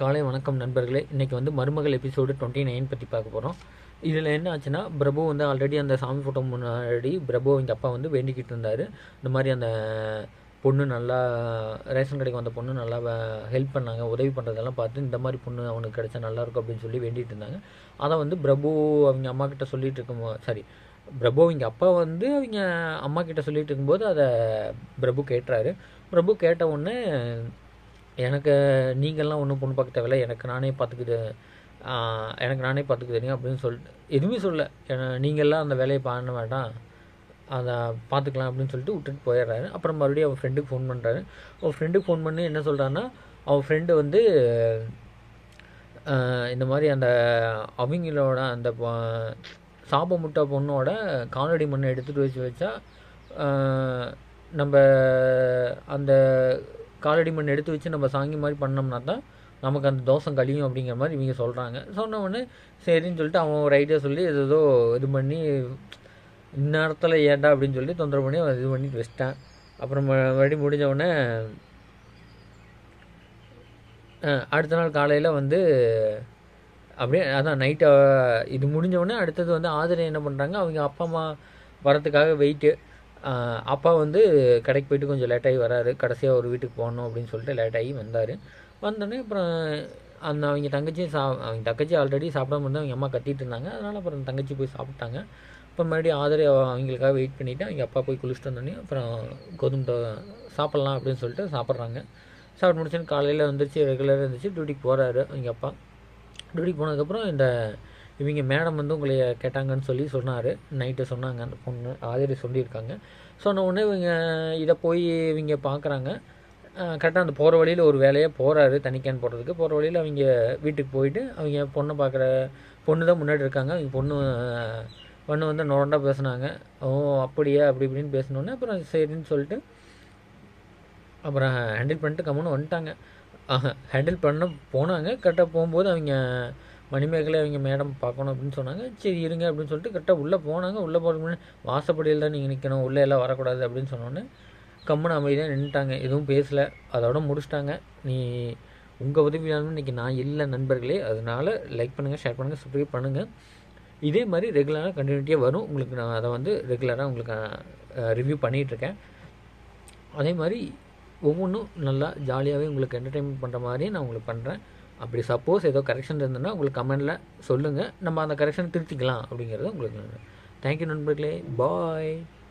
காலை வணக்கம் நண்பர்களே. இன்றைக்கி வந்து மருமகள் எபிசோடு டுவெண்ட்டி நைன் பற்றி பார்க்க போகிறோம் இதில் என்ன ஆச்சுன்னா பிரபு வந்து ஆல்ரெடி அந்த சாமி ஃபோட்டோ முன்னாடி பிரபு எங்கள் அப்பா வந்து வேண்டிக்கிட்டு இருந்தார். இந்த மாதிரி அந்த பொண்ணு நல்லா ரேஷன் கடைக்கு வந்த பொண்ணு நல்லா ஹெல்ப் பண்ணாங்க உதவி பண்ணுறதெல்லாம் பார்த்து இந்த மாதிரி பொண்ணு அவனுக்கு கிடைச்சா நல்லாயிருக்கும் அப்படின்னு சொல்லி வேண்டிகிட்டு இருந்தாங்க. அதை வந்து பிரபு அவங்க அம்மா கிட்ட சொல்லிட்டு இருக்கும் சாரி பிரபு அவங்க அப்பா வந்து அவங்க அம்மா கிட்ட சொல்லிட்டு இருக்கும்போது அதை பிரபு கேட்டுறாரு. பிரபு கேட்ட உடனே எனக்கு நீங்கள்லாம் ஒன்றும் பொண்ணு பார்க்க தேவையில்ல. எனக்கு நானே பார்த்துக்குது. எனக்கு நானே பார்த்துக்க தெரியும் அப்படின்னு சொல்லிட்டு எதுவுமே சொல்ல நீங்கள்லாம் அந்த வேலையை பண்ண வேண்டாம். அதை பார்த்துக்கலாம் அப்படின்னு சொல்லிட்டு விட்டுட்டு போயிடுறாரு. அப்புறம் மறுபடியும் அவன் ஃப்ரெண்டுக்கு ஃபோன் பண்ணுறாரு அவன் ஃப்ரெண்டுக்கு ஃபோன் பண்ணி என்ன சொல்கிறான்னா அவன் ஃப்ரெண்டு வந்து இந்த மாதிரி அந்த அவங்களோட அந்த சாப முட்டை பொண்ணோட காலடி மண்ணை எடுத்துகிட்டு வச்சு வச்சா நம்ம அந்த காலடி மண் எடுத்து வச்சு நம்ம சாங்கி மாதிரி பண்ணோம்னா தான் நமக்கு அந்த தோசம் கழியும் அப்படிங்கிற மாதிரி இவங்க சொல்கிறாங்க சொன்ன உடனே சரின்னு சொல்லிட்டு அவன் ஒரு ஐடியா சொல்லி ஏதோ இது பண்ணி இந்நேரத்தில் ஏண்டா அப்படின்னு சொல்லி தொந்தரவு பண்ணி அவன் இது பண்ணிட்டு வச்சிட்டான். அப்புறம் மறுபடியும் முடிஞ்சவுடனே அடுத்த நாள் காலையில் வந்து அப்படியே அதான் நைட்டு இது முடிஞ்சவுடனே அடுத்தது வந்து ஆதிரை என்ன பண்ணுறாங்க அவங்க அப்பா அம்மா வரத்துக்காக வெயிட்டு அப்பா வந்து கடைக்கு போயிட்டு கொஞ்சம் லேட்டாகி வராரு. கடைசியாக ஒரு வீட்டுக்கு போகணும் அப்படின்னு சொல்லிட்டு லேட்டாகி வந்தார். வந்தோடனே அப்புறம் அந்த அவங்க தங்கச்சியும் சா அவங்க தங்கச்சி ஆல்ரெடி சாப்பிடாம இருந்தால் அவங்க அம்மா கத்திட்டு இருந்தாங்க. அதனால் அப்புறம் தங்கச்சி போய் சாப்பிட்டாங்க. இப்போ மறுபடியும் ஆதரவு அவங்களுக்காக வெயிட் பண்ணிவிட்டு அவங்க அப்பா போய் குளிச்சுட்டு வந்தோடனே அப்புறம் கோதுமை சாப்பிட்லாம் அப்படின்னு சொல்லிட்டு சாப்பிட்றாங்க. சாப்பிட்டு முடிச்சுன்னு காலையில் வந்துருச்சு ரெகுலராக இருந்துச்சு டியூட்டிக்கு போகிறாரு அவங்க அப்பா. டியூட்டிக்கு போனதுக்கப்புறம் இந்த இவங்க மேடம் வந்து உங்களை கேட்டாங்கன்னு சொல்லி சொன்னார். நைட்டு சொன்னாங்க. அந்த பொண்ணு ஆதிரி சொல்லியிருக்காங்க. சொன்ன உடனே இவங்க இதை போய் இவங்க பார்க்குறாங்க. கரெக்டாக அந்த போகிற வழியில் ஒரு வேலையாக போகிறாரு தனிக்கேன் போடுறதுக்கு போகிற வழியில் அவங்க வீட்டுக்கு போயிட்டு அவங்க பொண்ணை பார்க்குற பொண்ணு தான் முன்னாடி இருக்காங்க. அவங்க பொண்ணு பொண்ணு வந்து நோரண்டாக பேசுனாங்க. ஓ அப்படியா? அப்படி இப்படின்னு பேசினோன்னே அப்புறம் சரின்னு சொல்லிட்டு அப்புறம் ஹேண்டில் பண்ணிட்டு கம்முன்னு வந்துட்டாங்க. ஹேண்டில் பண்ண போனாங்க. கரெக்டாக போகும்போது அவங்க மணிமேகலை அவங்க மேடம் பார்க்கணும் அப்படின்னு சொன்னாங்க. சரி இருங்க அப்படின்னு சொல்லிட்டு கரெக்டாக உள்ளே போனாங்க. உள்ளே போகிறதுக்கு முன்னாடி வாசப்படியில் தான் நீங்கள் நிற்கணும் உள்ளே எல்லாம் வரக்கூடாது அப்படின்னு சொன்னோன்னே கம்மன் அமைதியாக நின்றுட்டாங்க எதுவும் பேசலை. அதோட முடிச்சிட்டாங்க. நீ உங்கள் உதவியாலும் இன்றைக்கி நான் இல்லை நண்பர்களே. அதனால் லைக் பண்ணுங்கள் ஷேர் பண்ணுங்கள் சப்ஸ்கிரைப் பண்ணுங்கள் இதே மாதிரி ரெகுலராக கண்டினியூட்டியாக வரும். உங்களுக்கு நான் அதை வந்து ரெகுலராக உங்களுக்கு ரிவ்யூ பண்ணிகிட்ருக்கேன் அதே மாதிரி ஒவ்வொன்றும் நல்லா ஜாலியாகவே உங்களுக்கு என்டர்டெயின்மெண்ட் பண்ணுற மாதிரியே நான் உங்களுக்கு பண்ணுறேன் அப்படி சப்போஸ் ஏதோ கரெக்ஷன் இருந்ததுன்னா உங்களுக்கு கமெண்டில் சொல்லுங்கள் நம்ம அந்த கரெக்ஷன் திருத்திக்கலாம் அப்படிங்கிறத உங்களுக்கு தேங்க்யூ நண்பர்களே. பாய்